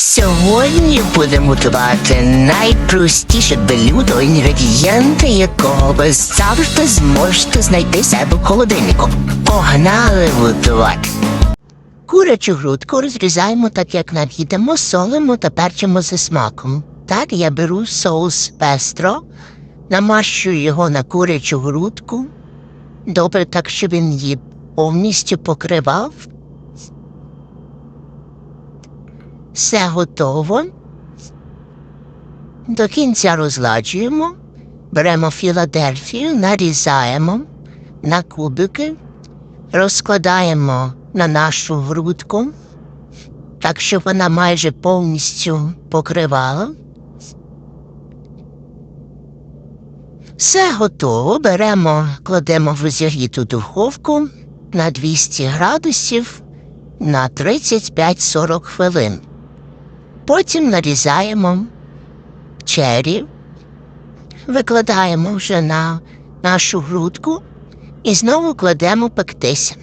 Сьогодні будемо готувати найпростіше блюдо, інгредієнти якого ви завжди зможете знайти себе в холодильнику. Погнали готувати! Курячу грудку розрізаємо так, як необхідно, солимо та перчимо зі смаком. Так я беру соус пестро, намащую його на курячу грудку. Добре, так, щоб він її повністю покривав. Все готово. До кінця розладжуємо, беремо Філадельфію, нарізаємо на кубики, розкладаємо на нашу грудку, так щоб вона майже повністю покривала. Все готово. Беремо, кладемо в розігріту духовку на 200 градусів на 35-40 хвилин. Потім нарізаємо чері, викладаємо вже на нашу грудку і знову кладемо пектися.